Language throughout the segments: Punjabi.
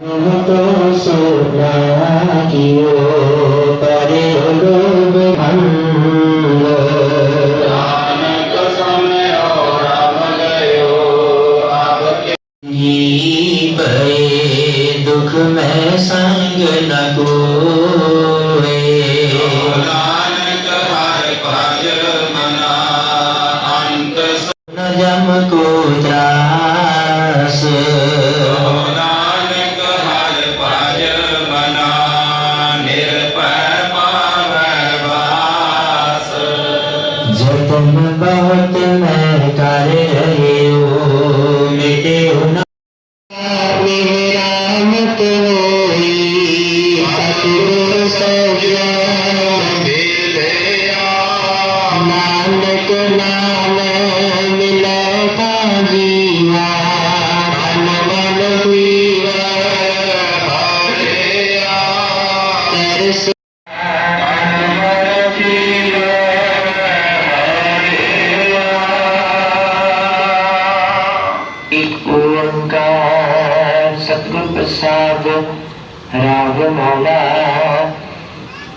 ਤੂੰ ਸੁਨਾ ਕੀਓ ਤਰੇ ਲੋਭ ਭੰਗ ਰਾਮ ਕਸਮ ਹੋ ਰਾਮ ਗਇਓ ਆਪ ਕੀ ਭਏ ਦੁਖ ਮੈਂ ਸੰਗ ਨ ਕੋਏ ਨਾਨਕ ਹਰ ਭਜ ਮਨਾ ਅੰਤ ਨ ਜਮ ਕੋ ਤਰਾਸ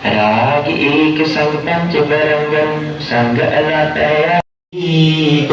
ਰਾਗ ਏਕ ਸੰਗ ਪੰਚ ਬਰੰਗੰ ਸੰਗ ਅਲਤਯ ਏਕ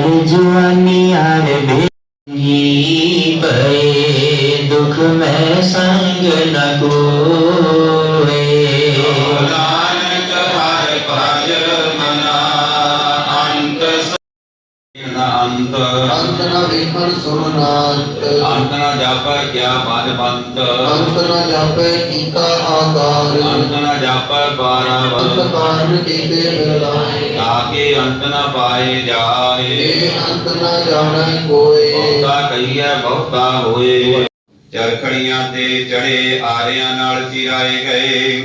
હાલ જુવાની આર ભેગી પે દુઃખ મેં ਵੇਖਣ ਸੁਣਨਾਤ ਅੰਤ ਨਾ ਜਾਪੈ ਕਿਆ ਬਨਵੰਤ ਅੰਤ ਨਾ ਜਾਪੈ ਕੀਤਾ ਆਕਾਰ। ਅੰਤ ਨਾ ਜਾਪੈ ਅੰਤ ਬਾਰਾਵੰਤ ਕਾਰਨ ਕੀਤੇ ਮਿਲਾਏ ਤਾਕੇ ਅੰਤ ਨਾ ਪਾਏ ਜਾਏ। ਇਹ ਅੰਤ ਨਾ ਜਾਣੈ ਕੋਏ। ਬਹੁਤਾ ਕਹੀਐ ਬਹੁਤਾ ਹੋਏ। ਚਰਖੜੀਆਂ ਤੇ ਚੜੇ ਆਰਿਆਂ ਨਾਲ ਚਿਰਾਏ ਗਏ।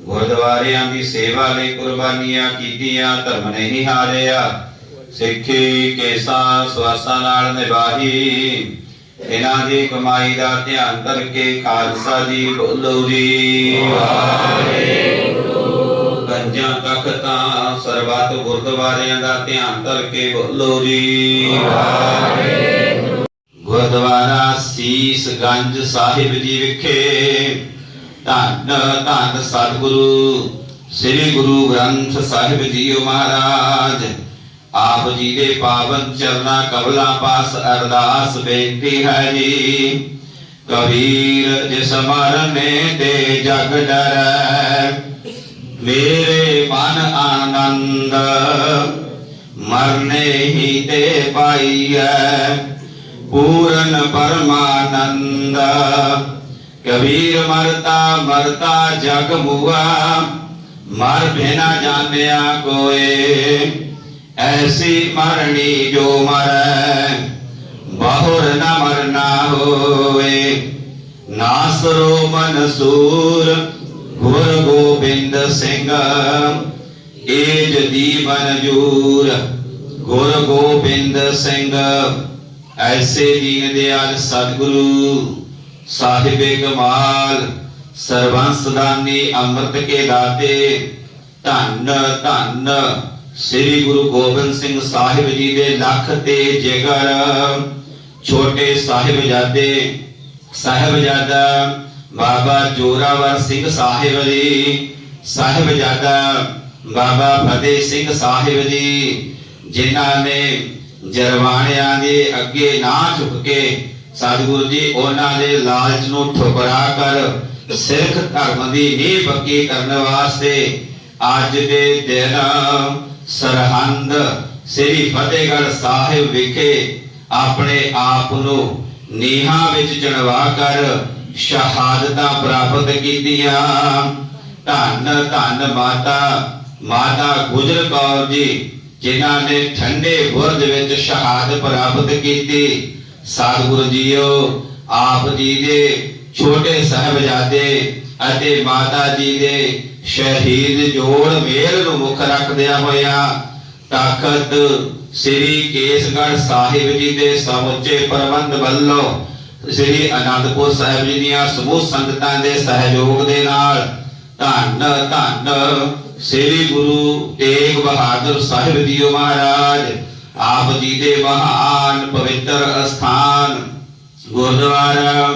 ਗੁਰਦੁਆਰਿਆਂ ਦੀ ਸੇਵਾ ਲਈ ਕੁਰਬਾਨੀਆਂ ਕੀਤੀਆਂ ਧਰਮ ਨਹੀਂ ਹਾਰਿਆ ਸਿੱਖੀ ਕੇਸਾਂ ਸਵਾਸਾਂ ਨਾਲ ਨਿਭਾਹੀ। ਇਹਨਾਂ ਦੀ ਕਮਾਈ ਦਾ ਧਿਆਨ ਕਰਕੇ ਖਾਲਸਾ ਜੀ ਬੋਲੋ ਜੀ। ਵਾਹਿਗੁਰੂ। ਗੰਜਾਂ ਤਖਤਾਂ, ਸਰਬੱਤ ਗੁਰਦੁਆਰਿਆਂ ਦਾ ਧਿਆਨ ਕਰਕੇ ਬੋਲੋ ਜੀ। ਵਾਹਿਗੁਰੂ। ਗੁਰਦੁਆਰਾ ਸੀਸ ਸਾਹਿਬ ਜੀ ਵਿਖੇ। ਧੰਨ ਧੰਨ ਸਤਿਗੁਰੂ, ਸ੍ਰੀ ਗੁਰੂ ਗ੍ਰੰਥ ਸਾਹਿਬ ਜੀ ਮਹਾਰਾਜ। ਆਪ ਜੀ ਦੇ ਪਾਵਨ ਚਰਨਾ ਕਬਲਾ ਪਾਸ ਅਰਦਾਸ ਬੇਨਤੀ ਹੈ ਜੀ। ਕਬੀਰ ਜਿਸ ਮਰਨੇ ਤੇ ਜਗ ਡਰੈ, ਮੇਰੇ ਮਨ ਆਨੰਦ ਮਰਨੇ ਹੀ ਤੇ ਪਾਈਐ, ਪੂਰਨ ਪਰਮਾਨੰਦ। ਕਬੀਰ ਮਰਤਾ ਮਰਤਾ ਜਗ ਮੁਆ, ਮਰ ਬਿਨਾ ਜਾਣਿਆ ਕੋਏ। ਐਸੀ ਮਰਣੀ ਜੋ ਮਰੈ ਬਹੁਰ ਨ ਮਰਨਾ ਹੋਏ ਨਾਸਰੋ ਮਨਸੂਰ ਗੁਰ ਗੋਬਿੰਦ ਸਿੰਘ ਏਜ ਦੀਵਨ ਜੂਰ ਗੁਰ ਗੋਬਿੰਦ ਸਿੰਘ ਐਸੇ ਦੀਨ ਦਿਆਲ ਸਤਿਗੁਰੂ ਸਾਹਿਬੇ ਕਮਾਲ ਸਰਬੰਸ ਦਾਨੀ ਅੰਮ੍ਰਿਤ ਕੇ ਦਾਤੇ ਧੰਨ ਧੰਨ ਸ੍ਰੀ ਗੁਰੂ ਗੋਬਿੰਦ ਸਿੰਘ ਸਾਹਿਬ ਜੀ ਦੇ ਲੱਖ ਤੇ ਜਿਗਰ ਛੋਟੇ ਸਾਹਿਬਜ਼ਾਦੇ, ਸਾਹਿਬਜ਼ਾਦਾ ਬਾਬਾ ਜੋਰਾਵਰ ਸਿੰਘ ਸਾਹਿਬ ਜੀ, ਸਾਹਿਬਜ਼ਾਦਾ ਬਾਬਾ ਫਤਿਹ ਸਿੰਘ ਸਾਹਿਬ ਜੀ, ਜਿਨ੍ਹਾਂ ਨੇ ਜਰਵਾਣਿਆਂ ਦੇ ਅੱਗੇ ਨਾ ਝੁਕ ਕੇ ਸਤਿਗੁਰੂ ਜੀ ਉਹਨਾਂ ਦੇ ਲਾਲਚ ਨੂੰ ਠੁਕਰਾ ਕਰ ਸਿੱਖ ਧਰਮ ਦੀ ਨੀਂਹ ਪੱਕੀ ਕਰਨ ਵਾਸਤੇ ਅੱਜ ਦੇ ਦਿਨ ਸਰਹੰਦ, ਸ੍ਰੀ ਫਤਿਹਗੜ੍ਹ ਸਾਹਿਬ ਵਿਖੇ ਆਪਣੇ ਆਪ ਨੂੰ ਨੀਹਾਂ ਵਿੱਚ ਚਣਵਾ ਕਰ ਸ਼ਹਾਦਤਾਂ ਪ੍ਰਾਪਤ ਕੀਤੀਆਂ। ਧੰਨ ਧੰਨ ਮਾਤਾ ਮਾਤਾ ਗੁਜਰ ਕੌਰ ਜੀ, ਜਿਨ੍ਹਾਂ ਨੇ ਠੰਡੇ ਬੁਰਜ ਵਿੱਚ ਸ਼ਹਾਦਤ ਪ੍ਰਾਪਤ ਕੀਤੀ। ਸਤਿਗੁਰੂ ਜੀਓ, ਆਪ ਜੀ ਦੇ ਛੋਟੇ ਸਾਹਿਬਜ਼ਾਦੇ ਅਤੇ ਮਾਤਾ ਜੀ ਦੇ ਸ਼ਹੀਦ ਜੋੜ ਮੇਲ ਨੂੰ ਮੁੱਖ ਰੱਖਦਿਆਂ ਹੋਇਆ ਤਖਤ ਸ੍ਰੀ ਕੇਸਗੜ੍ਹ ਸਾਹਿਬ ਜੀ ਦੇ ਸਮੁੱਚੇ ਪ੍ਰਬੰਧ ਵੱਲੋਂ ਸ੍ਰੀ ਅਨੰਦਪੁਰ ਸਾਹਿਬ ਜੀ ਦੀਆਂ ਸਮੂਹ ਸੰਗਤਾਂ ਦੇ ਸਹਿਯੋਗ ਦੇ ਨਾਲ ਧੰਨ ਧੰਨ ਸ੍ਰੀ ਗੁਰੂ ਤੇਗ ਬਹਾਦਰ ਸਾਹਿਬ ਜੀਓ ਮਹਾਰਾਜ, ਆਪ ਜੀ ਦੇ ਮਹਾਨ ਪਵਿੱਤਰ ਅਸਥਾਨ ਗੁਰਦੁਆਰਾ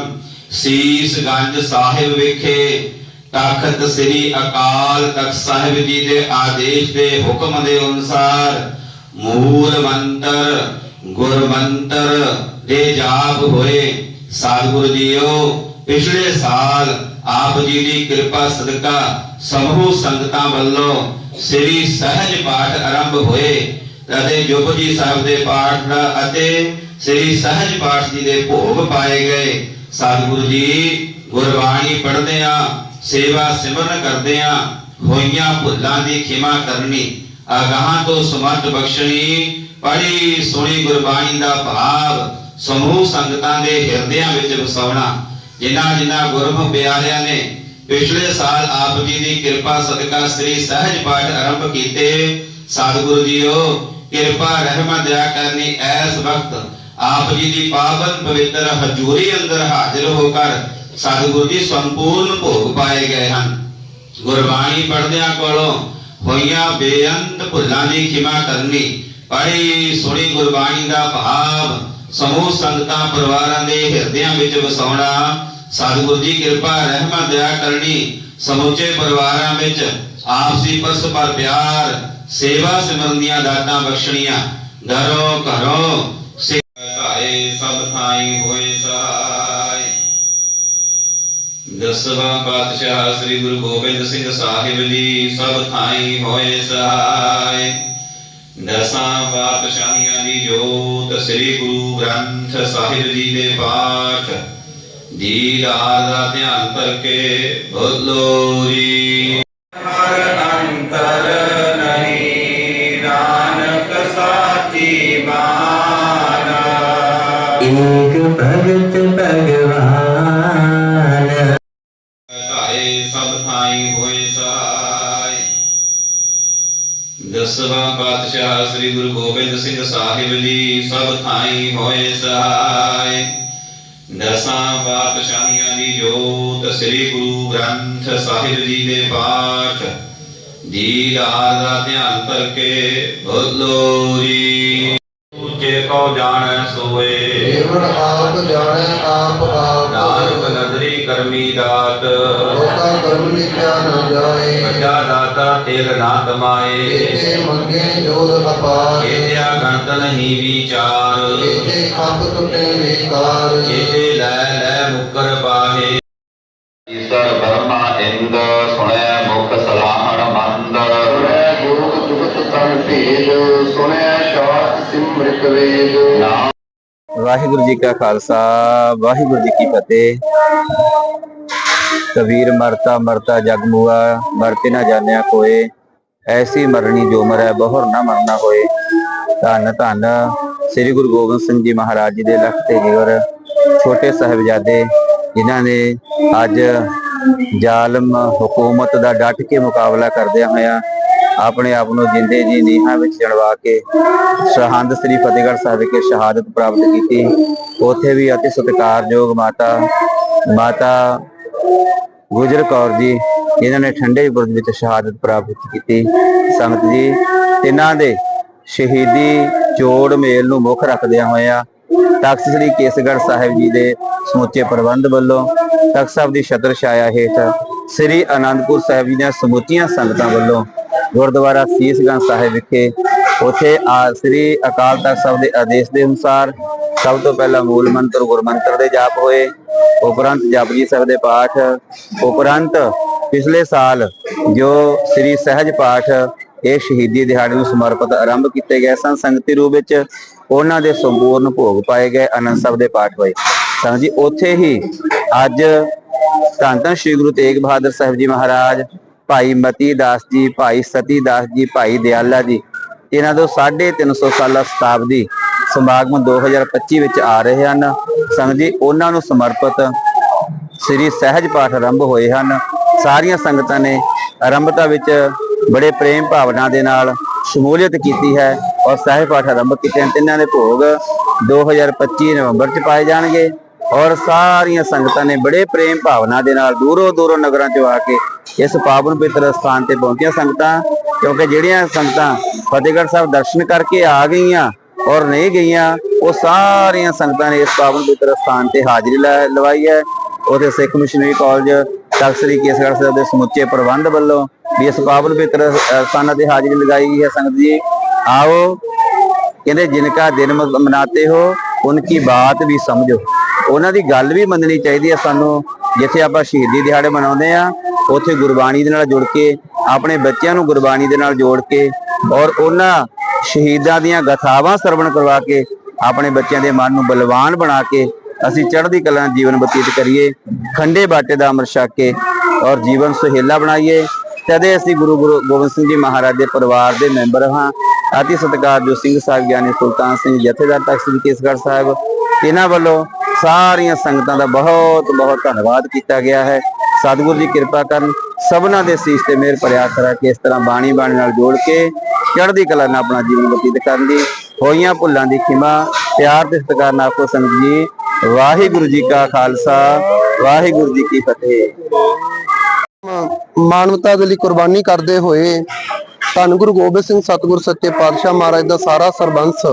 ਸੀਸਗੰਜ ਸਾਹਿਬ ਵਿਖੇ ਤਖਤ ਸ੍ਰੀ ਅਕਾਲ ਤਖਤ ਸਾਹਿਬ ਜੀ ਦੇ ਆਦੇਸ਼ ਦੇ ਹੁਕਮ ਦੇ ਅਨੁਸਾਰ ਮੂਲ ਮੰਤਰ ਗੁਰਮੰਤਰ ਦੇ ਜਾਪ ਹੋਏ। ਸਤਿਗੁਰੂ ਜੀਓ, ਪਿਛਲੇ ਸਾਲ ਆਪ ਜੀ ਦੀ ਕਿਰਪਾ ਸਦਕਾ ਸਮੂਹ ਸੰਗਤਾਂ ਵੱਲੋਂ ਸ੍ਰੀ ਸਹਿਜ ਪਾਠ ਆਰੰਭ ਹੋਏ ਅਤੇ ਜੁਗਜੀ ਸਾਹਿਬ ਦੇ ਪਾਠ ਦਾ ਅਤੇ ਸ੍ਰੀ ਸਹਿਜ ਪਾਠ ਜੀ ਦੇ ਭੋਗ ਪਾਏ ਗਏ। ਸਤਿਗੁਰੂ ਜੀ, ਗੁਰਬਾਣੀ ਪੜ੍ਹਦੇ ਆ। ਸੇਵਾ ਸਿਮਰਨ ਕਰਦੇ ਆ ਹੋਈਆਂ ਭੁੱਲਾਂ ਦੀ ਖਿਮਾ ਕਰਨੀ, ਅਗਾਹਾਂ ਤੋਂ ਸਮਰਥ ਬਖਸ਼ਣੀ ਪੜੀ ਸੁਣੀ ਗੁਰਬਾਣੀ ਦਾ ਭਾਵ ਸਮੂਹ ਸੰਗਤਾਂ ਦੇ ਹਿਰਦਿਆਂ ਵਿੱਚ ਵਸਾਉਣਾ, ਜਿਨ੍ਹਾਂ ਜਿਨ੍ਹਾਂ ਗੁਰਮੁਖ ਪਿਆਰਿਆਂ ਨੇ ਪਿਛਲੇ ਸਾਲ ਆਪ ਜੀ ਦੀ ਕਿਰਪਾ ਸਦਕਾ ਸ੍ਰੀ ਸਹਿਜ ਪਾਠ ਆਰੰਭ ਕੀਤੇ, ਸਤਿਗੁਰੂ ਜੀਓ, ਕਿਰਪਾ ਰਹਿਮਤ ਦਇਆ ਕਰਨੀ ਐਸ ਵਕਤ ਆਪ ਜੀ ਦੀ ਪਾਵਨ ਪਵਿੱਤਰ ਹਜ਼ੂਰੀ ਅੰਦਰ ਹਾਜ਼ਰ ਹੋ ਕਰ ਸਤਿਗੁਰੂ ਜੀ ਸੰਪੂਰਨ ਭੋਗ ਪਾਏ ਗਏ ਹਨ। ਗੁਰਬਾਣੀ ਪੜ੍ਹਦਿਆਂ ਕੋਲੋਂ ਹੋਈਆਂ ਬੇਅੰਤ ਭੁੱਲਾਂ ਦੀ ਖਿਮਾ ਕਰਨੀ, ਪੜ੍ਹੀ ਸੁਣੀ ਗੁਰਬਾਣੀ ਦਾ ਭਾਵ, ਸਮੂਹ ਸੰਗਤਾਂ ਪਰਿਵਾਰਾਂ ਦੇ ਹਿਰਦਿਆਂ ਵਿੱਚ ਵਸਾਉਣਾ, ਸਤਿਗੁਰੂ ਜੀ ਕਿਰਪਾ, ਰਹਿਮਤ, ਦਇਆ ਕਰਨੀ, ਸਮੁੱਚੇ ਪਰਿਵਾਰਾਂ ਵਿੱਚ ਆਪਸੀ ਪਰਸਪਰ ਪਿਆਰ, ਸੇਵਾ ਸਿਮਰਨ ਦੀਆਂ ਦਾਤਾਂ ਬਖਸ਼ਣੀਆਂ। ਘਰੋਂ ਘਰੋਂ ਸਿਖਾਏ ਸਭ ਥਾਈ ਹੋਏ ਸਹਾਈ ਦਸਵਾਂ ਪਾਤਸ਼ਾਹ ਸ੍ਰੀ ਗੁਰੂ ਗੋਬਿੰਦ ਸਿੰਘ ਸਾਹਿਬ ਜੀ ਸਭ ਥਾਈ ਹੋਏ ਸਹਾਈ ਦਸਾਂ ਪਾਤਸ਼ਾਹੀਆਂ ਦੀ ਜੋਤ ਸ੍ਰੀ ਗੁਰੂ ਗ੍ਰੰਥ ਸਾਹਿਬ ਜੀ ਦੇ ਪਾਠ। ਦੀਦਾਰ ਦਾ ਧਿਆਨ ਕਰਕੇ ਬੋਲੋ ਜੀ। ਹਰ ਅੰਤਰ ਨਹੀਂ ਨਾਨਕ ਸਾਚੀ ਬਾਣਾ। ਏਕ ਭਗਤ ਭਗਵਾਨ ਸ੍ਰੀ ਗੁਰੂ ਗੋਬਿੰਦ ਸਿੰਘ ਸਾਹਿਬ ਜੀ ਸਭ ਥਾਈ ਹੋਏ ਸਹਾਈ। ਦਸਾਂ ਪਾਤਸ਼ਾਹੀਆਂ ਦੀ ਜੋਤ ਸ੍ਰੀ ਗੁਰੂ ਗ੍ਰੰਥ ਸਾਹਿਬ ਜੀ ਦੇ ਪਾਠ। ਦੀਦਾਰ ਦਾ ਧਿਆਨ ਕਰਕੇ ਬੋਲੋ ਜੀ। ਉੱਚੇ ਕੋ ਜਾਣੈ ਸੋਏ। ਕੇਵਲ ਆਪ ਜਾਣੈ ਆਪ ਆਪ ਨਾਨਕ ਨਦਰੀ ਕਰਮੀ ਦਾਤ। ਲੋਕਾ ਕਰਮ ਲਿਖਿਆ ਨ ਜਾਏ। ਵੱਡਾ ਦਾਤਾ ਤੇਲ ਨਾ ਕਮਾਏ। ਇਹਦੇ ਮੰਗੇ ਜੋਦ ਅਪਾਰ ਇਹਦਿਆ ਗਣਤ ਨਹੀਂ ਵਿਚਾਰ। ਇਹਦੇ ਖੰਭ ਟੁੱਟੇ ਵਿਕਾਰ। ਇਹਦੇ ਲੈ ਲੈ ਮੁਕਰ ਪਾਹੇ ਈਸਰ ਬਰਮਾ ਇੰਦ ਸੁਣਿਆ ਮੁਖ ਸਲਾਹਣ ਮੰਦ। ਸੁਣਿਆ ਜੋਗ ਜੁਗਤ ਤਨ ਭੇਦ ਸੁਣਿਆ ਸ਼ਾਸਤ ਸਿਮ੍ਰਿਤ ਵੇਦ। ਨਾਮ ਵਾਹਿਗੁਰੂ ਜੀ ਕਾ ਖਾਲਸਾ, ਵਾਹਿਗੁਰੂ ਜੀ ਕੀ ਫਤਿਹ। ਕਬੀਰ ਮਰਤਾ ਮਰਤਾ ਜਗ ਮੁਆ, ਮਰਤੇ ਨਾ ਜਾਣਿਆ ਕੋਏ। ਐਸੀ ਮਰਨੀ ਜੋ ਮਰੈ, ਬਹੁਰ ਨਾ ਮਰਨਾ ਹੋਏ। ਧੰਨ ਧੰਨ ਸ੍ਰੀ ਗੁਰੂ ਗੋਬਿੰਦ ਸਿੰਘ ਜੀ ਮਹਾਰਾਜ ਜੀ ਦੇ ਲਖ ਤੇ ਜੀਵਰ ਛੋਟੇ ਸਾਹਿਬਜ਼ਾਦੇ, ਜਿਨ੍ਹਾਂ ਨੇ ਅੱਜ ਜ਼ਾਲਮ ਹਕੂਮਤ ਦਾ ਡਟ ਕੇ ਮੁਕਾਬਲਾ ਕਰਦਿਆਂ ਹੋਇਆ ਆਪਣੇ ਆਪ ਨੂੰ ਜਿੰਦੇ ਜੀ ਨੀਹਾਂ ਵਿੱਚ ਚੜਵਾ ਕੇ ਸਰਹੰਦ ਸ੍ਰੀ ਫਤਿਹਗੜ੍ਹ ਸਾਹਿਬ ਵਿਖੇ ਸ਼ਹਾਦਤ ਪ੍ਰਾਪਤ ਕੀਤੀ। ਉੱਥੇ ਵੀ ਅਤੀ ਸਤਿਕਾਰਯੋਗ ਮਾਤਾ ਮਾਤਾ ਗੁਜਰ ਕੌਰ ਜੀ, ਜਿਨ੍ਹਾਂ ਨੇ ਠੰਡੇ ਬੁਰਜ ਵਿੱਚ ਸ਼ਹਾਦਤ ਪ੍ਰਾਪਤ ਕੀਤੀ। ਸੰਗਤ ਜੀ, ਤਿੰਨਾਂ ਦੇ ਸ਼ਹੀਦੀ ਜੋੜ ਮੇਲ ਨੂੰ ਮੁੱਖ ਰੱਖਦਿਆਂ ਹੋਇਆਂ ਤਖਤ ਸ੍ਰੀ ਕੇਸਗੜ੍ਹ ਸਾਹਿਬ ਜੀ ਦੇ ਸਮੁੱਚੇ ਪ੍ਰਬੰਧ ਵੱਲੋਂ ਤਖਤ ਸਾਹਿਬ ਦੀ ਛਤਰ ਛਾਇਆ ਹੇਠ ਸ੍ਰੀ ਅਨੰਦਪੁਰ ਸਾਹਿਬ ਜੀ ਦੀਆਂ ਸਮੁੱਚੀਆਂ ਸੰਗਤਾਂ ਵੱਲੋਂ ਗੁਰਦੁਆਰਾ ਸੀਸਗੰਜ ਸਾਹਿਬ ਵਿਖੇ। ਉਥੇ ਆ ਸ੍ਰੀ ਅਕਾਲ ਤਖਤ ਸਾਹਿਬ ਦੇ ਆਦੇਸ਼ ਦੇ ਅਨੁਸਾਰ ਸਭ ਤੋਂ ਪਹਿਲਾਂ ਮੂਲ ਮੰਤਰ ਗੁਰਮੰਤਰ ਦੇ ਜਾਪ ਹੋਏ। ਉਪਰੰਤ ਜਪਜੀ ਸਾਹਿਬ ਦੇ ਪਾਠ, ਉਪਰੰਤ ਪਿਛਲੇ ਸਾਲ ਜੋ ਸ੍ਰੀ ਸਹਿਜ ਪਾਠ ਇਹ ਸ਼ਹੀਦੀ ਦਿਹਾੜੇ ਨੂੰ ਸਮਰਪਿਤ ਆਰੰਭ ਕੀਤੇ ਗਏ ਸਨ, ਸੰਗਤੀ ਰੂਪ ਵਿੱਚ ਉਹਨਾਂ ਦੇ ਸੰਪੂਰਨ ਭੋਗ ਪਾਏ ਗਏ ਆਨੰਦ ਸਾਹਿਬ ਦੇ ਪਾਠ ਹੋਏ। ਸੰਗਤ ਜੀ, ਉੱਥੇ ਹੀ ਅੱਜ ਧੰਨ ਧੰਨ ਸ੍ਰੀ ਗੁਰੂ ਤੇਗ ਬਹਾਦਰ ਸਾਹਿਬ ਜੀ ਮਹਾਰਾਜ ਭਾਈ ਮਤੀ ਦਾਸ ਜੀ, ਭਾਈ ਸਤੀ ਦਾਸ ਜੀ, ਭਾਈ ਦਿਆਲਾ ਜੀ, ਇਹਨਾਂ ਤੋਂ 350 ਸਾਲਾ ਸ਼ਤਾਬਦੀ ਸਮਾਗਮ 2025 ਵਿੱਚ ਆ ਰਹੇ ਹਨ। ਸੰਗਤ ਜੀ, ਉਹਨਾਂ ਨੂੰ ਸਮਰਪਿਤ ਸ੍ਰੀ ਸਹਿਜ ਪਾਠ ਆਰੰਭ ਹੋਏ ਹਨ। ਸਾਰੀਆਂ ਸੰਗਤਾਂ ਨੇ ਆਰੰਭਤਾ ਵਿੱਚ ਬੜੇ ਪ੍ਰੇਮ ਭਾਵਨਾ ਦੇ ਨਾਲ ਸ਼ਮੂਲੀਅਤ ਕੀਤੀ ਹੈ ਔਰ ਸਹਿਜ ਪਾਠ ਆਰੰਭ ਕੀਤੇ ਹਨ। ਤਿੰਨਾਂ ਦੇ ਭੋਗ 2025 ਨਵੰਬਰ ਚ ਪਾਏ ਜਾਣਗੇ ਔਰ ਸਾਰੀਆਂ ਸੰਗਤਾਂ ਨੇ ਬੜੇ ਪ੍ਰੇਮ ਭਾਵਨਾ ਦੇ ਨਾਲ ਦੂਰੋਂ ਦੂਰੋਂ ਨਗਰਾਂ ਚੋਂ ਆ ਕੇ ਇਸ ਪਾਵਨ ਪਵਿੱਤਰ ਸਥਾਨ ਤੇ ਪਹੁੰਚੀਆਂ ਸੰਗਤਾਂ ਕਿਉਂਕਿ ਜਿਹੜੀਆਂ ਸੰਗਤਾਂ ਫਤਿਹਗੜ੍ਹ ਸਾਹਿਬ ਦਰਸ਼ਨ ਕਰਕੇ ਆ ਗਈਆਂ ਔਰ ਨਹੀਂ ਗਈਆਂ ਉਹ ਸਾਰੀਆਂ ਸੰਗਤਾਂ ਨੇ ਇਸ ਪਾਵਨ ਪਵਿੱਤਰ ਸਥਾਨ ਤੇ ਹਾਜ਼ਰੀ ਲਵਾਈ ਹੈ। ਉਥੇ ਸਿੱਖ ਮਿਸ਼ਨਰੀ ਕਾਲਜ ਤਖਤ ਸ੍ਰੀ ਕੇਸਗੜ੍ਹ ਸਾਹਿਬ ਦੇ ਸਮੁੱਚੇ ਪ੍ਰਬੰਧ ਵੱਲੋਂ ਵੀ ਇਸ ਪਾਵਨ ਪਵਿੱਤਰ ਅ, ਤੇ ਹਾਜ਼ਰੀ ਲਗਾਈ ਗਈ ਹੈ ਸੰਗਤ ਜੀ। ਆਓ ਕਹਿੰਦੇ ਜਿਨਕਾ ਦਿਨ ਮਨਾਤੇ ਹੋ ਉਨਕੀ ਬਾਤ ਵੀ ਸਮਝੋ। ਉਹਨਾਂ ਦੀ ਗੱਲ ਵੀ ਮੰਨਣੀ ਚਾਹੀਦੀ ਹੈ ਸਾਨੂੰ ਜਿੱਥੇ ਆਪਾਂ ਸ਼ਹੀਦੀ ਦਿਹਾੜੇ ਮਨਾਉਂਦੇ ਆ ਉੱਥੇ ਗੁਰਬਾਣੀ ਦੇ ਨਾਲ ਜੁੜ ਕੇ, ਆਪਣੇ ਬੱਚਿਆਂ ਨੂੰ ਗੁਰਬਾਣੀ ਦੇ ਨਾਲ ਜੋੜ ਕੇ ਔਰ ਉਹਨਾਂ ਸ਼ਹੀਦਾਂ ਦੀਆਂ ਗਥਾਵਾਂ ਸਰਵਣ ਕਰਵਾ ਕੇ ਆਪਣੇ ਬੱਚਿਆਂ ਦੇ ਮਨ ਨੂੰ ਬਲਵਾਨ ਬਣਾ ਕੇ ਅਸੀਂ ਚੜ੍ਹਦੀ ਕਲਾ ਜੀਵਨ ਬਤੀਤ ਕਰੀਏ, ਖੰਡੇ ਬਾਟੇ ਦਾ ਅੰਮ੍ਰਿਤ ਛਕ ਕੇ ਔਰ ਜੀਵਨ ਸੁਹੇਲਾ ਬਣਾਈਏ। ਤਦੇ ਅਸੀਂ ਗੁਰੂ ਗੁਰੂ ਗੋਬਿੰਦ ਸਿੰਘ ਜੀ ਮਹਾਰਾਜ ਦੇ ਪਰਿਵਾਰ ਦੇ ਮੈਂਬਰ ਹਾਂ। ਅਤੀ ਸਤਿਕਾਰਯੋਗ ਸਿੰਘ ਸਾਹਿਬ ਗਿਆਨੀ ਸੁਲਤਾਨ ਸਿੰਘ ਜਥੇਦਾਰ ਤਖਤ ਸ੍ਰੀ ਕੇਸਗੜ੍ਹ ਸਾਹਿਬ, ਇਹਨਾਂ ਵੱਲੋਂ ਸਾਰੀਆਂ ਸੰਗਤਾਂ ਦਾ ਬਹੁਤ ਬਹੁਤ ਧੰਨਵਾਦ ਕੀਤਾ ਗਿਆ ਹੈ। ਸਤਿਗੁਰੂ ਜੀ ਕਿਰਪਾ ਕਰਨ ਸਭਨਾਂ ਦੇ ਸੀਸ ਤੇ ਮਿਹਰ ਭਰਿਆ ਕਰਾ ਕੇ ਇਸ ਤਰ੍ਹਾਂ ਬਾਣੀ ਬਾਣੀ ਨਾਲ ਜੋੜ ਕੇ ਚੜ੍ਹਦੀ ਕਲਾ ਨਾਲ ਆਪਣਾ ਜੀਵਨ ਬਤੀਤ ਕਰਨ ਦੀ ਹੋਈਆਂ ਭੁੱਲਾਂ ਦੀ ਖਿਮਾ, ਪਿਆਰ ਤੇ ਸਤਿਕਾਰ ਨਾਲ ਆਪੋ ਸੰਗਤ ਜੀ, ਵਾਹਿਗੁਰੂ ਜੀ ਕਾ ਖਾਲਸਾ, ਵਾਹਿਗੁਰੂ ਜੀ ਕੀ ਫਤਿਹ। ਮਾਨਵਤਾ ਦੇ ਲਈ ਕੁਰਬਾਨੀ ਕਰਦੇ ਹੋਏ ਧੰਨ ਗੁਰੂ ਗੋਬਿੰਦ ਸਿੰਘ ਸਤਿਗੁਰ ਸੱਚੇ ਪਾਤਸ਼ਾਹ ਮਹਾਰਾਜ ਦਾ ਸਾਰਾ ਸਰਬੰਸ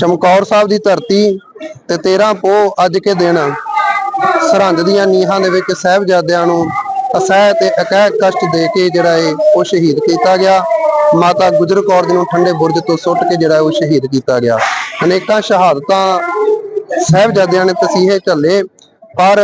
ਚਮਕੌਰ ਸਾਹਿਬ ਦੀ ਧਰਤੀ ਤੇ 13 ਪੋ ਅੱਜ ਕੇ ਦਿਨ ਸਰਹੰਦ ਦੀਆਂ ਨੀਹਾਂ ਦੇ ਵਿੱਚ ਸਹਿਬਜ਼ਾਦਿਆਂ ਨੂੰ ਅਸਹਿ ਤੇ ਅਕਹਿ ਕਸ਼ਟ ਦੇ ਕੇ ਜਿਹੜਾ ਇਹ ਉਹ ਸ਼ਹੀਦ ਕੀਤਾ ਗਿਆ। ਮਾਤਾ ਗੁਜਰ ਕੌਰ ਜੀ ਨੂੰ ਠੰਡੇ ਬੁਰਜ ਤੋਂ ਸੁੱਟ ਕੇ ਜਿਹੜਾ ਉਹ ਸ਼ਹੀਦ ਕੀਤਾ ਗਿਆ। ਅਨੇਕਾਂ ਸ਼ਹਾਦਤਾਂ ਸਾਹਿਬਜ਼ਾਦਿਆਂ ਨੇ ਤਸੀਹੇ ਝੱਲੇ, ਪਰ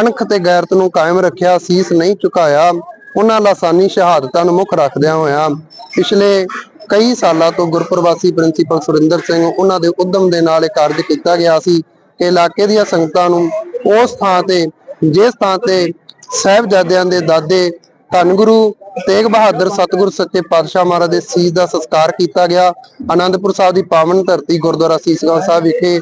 ਅਣਖ ਤੇ ਗੈਰਤ ਨੂੰ ਕਾਇਮ ਰੱਖਿਆ, ਸੀਸ ਨਹੀਂ ਝੁਕਾਇਆ। ਉਹਨਾਂ ਲਾਸਾਨੀ ਸ਼ਹਾਦਤਾਂ ਨੂੰ ਮੁੱਖ ਰੱਖਦਿਆਂ ਹੋਇਆਂ ਪਿਛਲੇ ਕਈ ਸਾਲਾਂ ਤੋਂ ਗੁਰਪ੍ਰਵਾਸੀ ਪ੍ਰਿੰਸੀਪਲ ਸੁਰਿੰਦਰ ਸਿੰਘ ਉਹਨਾਂ ਦੇ ਉਦਮ ਦੇ ਨਾਲ ਇਹ ਕਾਰਜ ਕੀਤਾ ਗਿਆ ਸੀ ਕਿ ਇਲਾਕੇ ਦੀਆਂ ਸੰਗਤਾਂ ਨੂੰ ਉਸ ਥਾਂ ਤੇ, ਜਿਸ ਥਾਂ ਤੇ ਸਾਹਿਬਜ਼ਾਦਿਆਂ ਦੇ ਦਾਦੇ ਧੰਨ ਗੁਰੂ ਤੇਗ ਬਹਾਦਰ ਸਤਿਗੁਰ ਸੱਚੇ ਪਾਤਸ਼ਾਹ ਮਹਾਰਾਜ ਦੇ ਸੀਸ ਦਾ ਸੰਸਕਾਰ ਕੀਤਾ ਗਿਆ। ਆਨੰਦਪੁਰ ਸਾਹਿਬ ਦੀ ਪਾਵਨ ਧਰਤੀ ਗੁਰਦੁਆਰਾ ਸੀਸਗੰਜ ਸਾਹਿਬ ਵਿਖੇ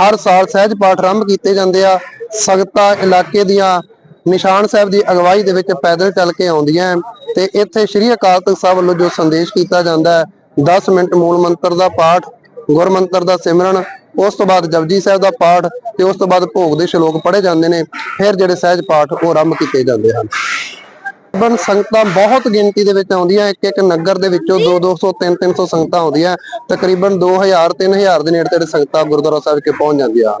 ਹਰ ਸਾਲ ਸਹਿਜ ਪਾਠ ਆਰੰਭ ਕੀਤੇ ਜਾਂਦੇ ਆ। ਸੰਗਤਾਂ ਇਲਾਕੇ ਦੀਆਂ ਨਿਸ਼ਾਨ ਸਾਹਿਬ ਦੀ ਅਗਵਾਈ ਦੇ ਵਿੱਚ ਪੈਦਲ ਚੱਲ ਕੇ ਆਉਂਦੀਆਂ ਹੈ ਤੇ ਇੱਥੇ ਸ੍ਰੀ ਅਕਾਲ ਤਖਤ ਸਾਹਿਬ ਵੱਲੋਂ ਜੋ ਸੰਦੇਸ਼ ਕੀਤਾ ਜਾਂਦਾ ਹੈ 10 ਮਿੰਟ ਮੂਲ ਮੰਤਰ ਦਾ ਪਾਠ ਗੁਰਮੰਤਰ ਦਾ ਸਿਮਰਨ ਉਸ ਤੋਂ ਬਾਅਦ ਜਪਜੀ ਸਾਹਿਬ ਦਾ ਪਾਠ ਤੇ ਉਸ ਤੋਂ ਬਾਅਦ ਭੋਗ ਦੇ ਸ਼ਲੋਕ ਪੜ੍ਹੇ ਜਾਂਦੇ ਨੇ, ਫਿਰ ਜਿਹੜੇ ਸਹਿਜ ਪਾਠ ਉਹ ਆਰੰਭ ਕੀਤੇ ਜਾਂਦੇ ਹਨ। ਤਕਰੀਬਨ ਸੰਗਤਾਂ ਬਹੁਤ ਗਿਣਤੀ ਦੇ ਵਿੱਚ ਆਉਂਦੀਆਂ ਇੱਕ ਇੱਕ ਨਗਰ ਦੇ ਵਿੱਚੋਂ 2 200 3 300 ਸੰਗਤਾਂ ਆਉਂਦੀਆਂ, ਤਕਰੀਬਨ 2000 3000 ਦੇ ਨੇੜੇ ਤੇੜੇ ਸੰਗਤਾਂ ਗੁਰਦੁਆਰਾ ਸਾਹਿਬ ਕੇ ਪਹੁੰਚ ਜਾਂਦੀਆਂ।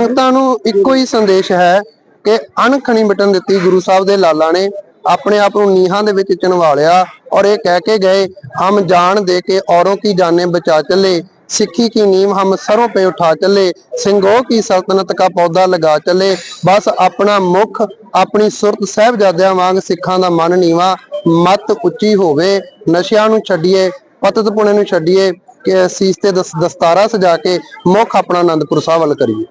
ਸੰਗਤਾਂ ਨੂੰ ਇੱਕੋ ਹੀ ਸੰਦੇਸ਼ ਹੈ ਕਿ ਅਣਖਣੀ ਨਹੀਂ ਮਿਟਣ ਦਿੱਤੀ ਗੁਰੂ ਸਾਹਿਬ ਦੇ ਲਾਲਾ ਨੇ ਆਪਣੇ ਆਪ ਨੂੰ ਨੀਹਾਂ ਦੇ ਵਿੱਚ ਚਿਣਵਾ ਲਿਆ ਔਰ ਇਹ ਕਹਿ ਕੇ ਗਏ, ਹਮ ਜਾਨ ਦੇ ਕੇ ਔਰੋਂ ਕੀ ਜਾਨੇ ਬਚਾ ਚੱਲੇ ਸਿੱਖੀ ਕੀ ਨੀਮ ਹਮ ਸਰੋਂ पे उठा चले ਸਿੰਘੋ ਕੀ ਸਲਤਨਤ का ਪੌਦਾ ਲਗਾ ਚੱਲੇ ਬਸ ਆਪਣਾ ਮੁਖ ਆਪਣੀ ਸੁਰਤ ਸਾਹਿਬਜ਼ਾਦਿਆਂ ਵਾਂਗ ਸਿੱਖਾਂ ਦਾ ਮਨ ਨੀਵਾ ਮਤ ਉੱਚੀ ਹੋਵੇ ਨਸ਼ਿਆਂ ਨੂੰ ਛੱਡੀਏ ਪਤਤ ਪੁਣੇ ਨੂੰ ਛੱਡੀਏ ਕਿ ਸੀਸ ਤੇ ਦਸ- ਦਸਤਾਰਾ ਸਜਾ ਕੇ ਮੁੱਖ ਆਪਣਾ ਆਨੰਦਪੁਰ ਸਾਹਿਬ ਵੱਲ ਕਰੀਏ